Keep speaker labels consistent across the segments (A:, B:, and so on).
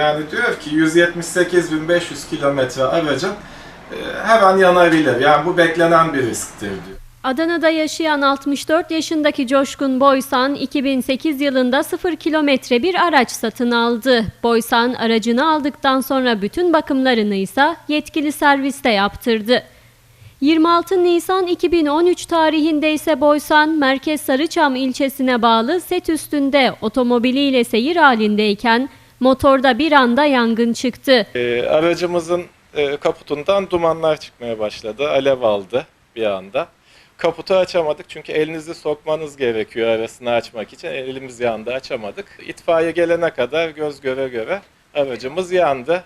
A: Yani diyor ki 178.500 kilometre aracın e, her an yanabilir. Yani bu beklenen bir risktir diyor.
B: Adana'da yaşayan 64 yaşındaki Coşkun Boysan 2008 yılında 0 kilometre bir araç satın aldı. Boysan aracını aldıktan sonra bütün bakımlarını ise yetkili serviste yaptırdı. 26 Nisan 2013 tarihinde ise Boysan, Merkez Sarıçam ilçesine bağlı set üstünde otomobiliyle seyir halindeyken motorda bir anda yangın çıktı.
A: E, aracımızın e, kaputundan dumanlar çıkmaya başladı. Alev aldı bir anda. Kaputu açamadık çünkü elinizi sokmanız gerekiyor arasını açmak için. Elimiz yandı açamadık. İtfaiye gelene kadar göz göre göre aracımız yandı.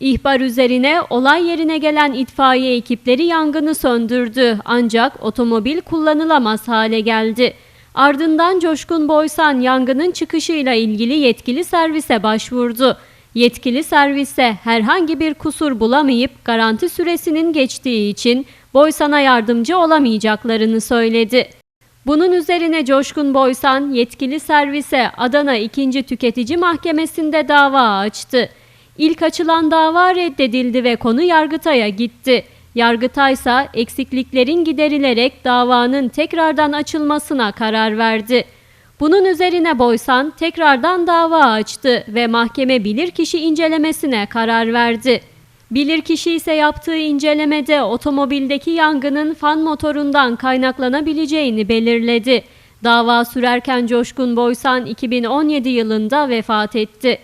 B: İhbar üzerine olay yerine gelen itfaiye ekipleri yangını söndürdü ancak otomobil kullanılamaz hale geldi. Ardından Coşkun Boysan yangının çıkışıyla ilgili yetkili servise başvurdu. Yetkili servise herhangi bir kusur bulamayıp garanti süresinin geçtiği için Boysan'a yardımcı olamayacaklarını söyledi. Bunun üzerine Coşkun Boysan yetkili servise Adana 2. Tüketici Mahkemesi'nde dava açtı. İlk açılan dava reddedildi ve konu Yargıtay'a gitti. Yargıtay ise eksikliklerin giderilerek davanın tekrardan açılmasına karar verdi. Bunun üzerine Boysan tekrardan dava açtı ve mahkeme bilirkişi incelemesine karar verdi. Bilirkişi ise yaptığı incelemede otomobildeki yangının fan motorundan kaynaklanabileceğini belirledi. Dava sürerken Coşkun Boysan 2017 yılında vefat etti.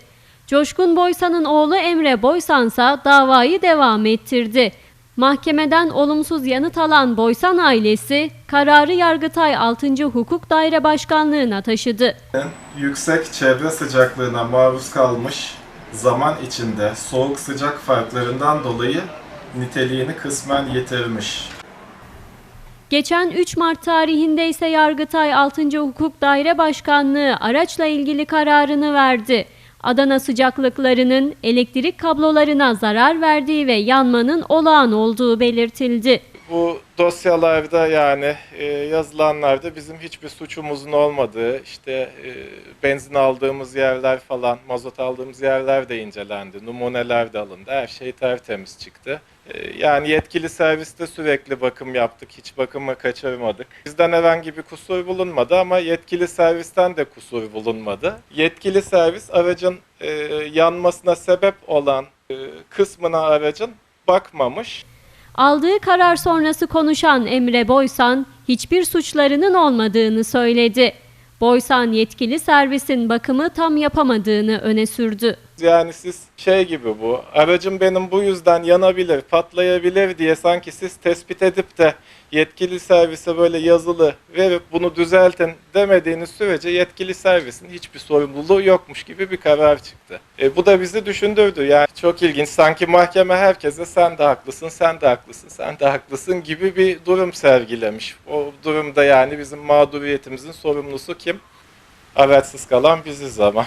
B: Coşkun Boysan'ın oğlu Emre Boysan ise davayı devam ettirdi. Mahkemeden olumsuz yanıt alan Boysan ailesi kararı Yargıtay 6. Hukuk Daire Başkanlığı'na taşıdı.
A: Yüksek çevre sıcaklığına maruz kalmış zaman içinde soğuk sıcak farklarından dolayı niteliğini kısmen yitirmiş.
B: Geçen 3 Mart tarihinde ise Yargıtay 6. Hukuk Daire Başkanlığı araçla ilgili kararını verdi. Adana sıcaklıklarının elektrik kablolarına zarar verdiği ve yanmanın olağan olduğu belirtildi.
A: Bu dosyalarda yani e, yazılanlarda bizim hiçbir suçumuzun olmadığı, işte e, benzin aldığımız yerler falan, mazot aldığımız yerler de incelendi, numuneler de alındı, her şey tertemiz çıktı. E, yani yetkili serviste sürekli bakım yaptık, hiç bakımı kaçırmadık. Bizden herhangi bir kusur bulunmadı ama yetkili servisten de kusur bulunmadı. Yetkili servis aracın e, yanmasına sebep olan e, kısmına aracın bakmamış.
B: Aldığı karar sonrası konuşan Emre Boysan hiçbir suçlarının olmadığını söyledi. Boysan yetkili servisin bakımı tam yapamadığını öne sürdü.
A: Yani siz şey gibi bu, aracım benim bu yüzden yanabilir, patlayabilir diye sanki siz tespit edip de yetkili servise böyle yazılı verip bunu düzeltin demediğiniz sürece yetkili servisin hiçbir sorumluluğu yokmuş gibi bir karar çıktı. E, bu da bizi düşündürdü. Yani çok ilginç. Sanki mahkeme herkese sen de haklısın, sen de haklısın, sen de haklısın gibi bir durum sergilemiş. O durumda yani bizim mağduriyetimizin sorumlusu kim? Araçsız kalan biziz ama.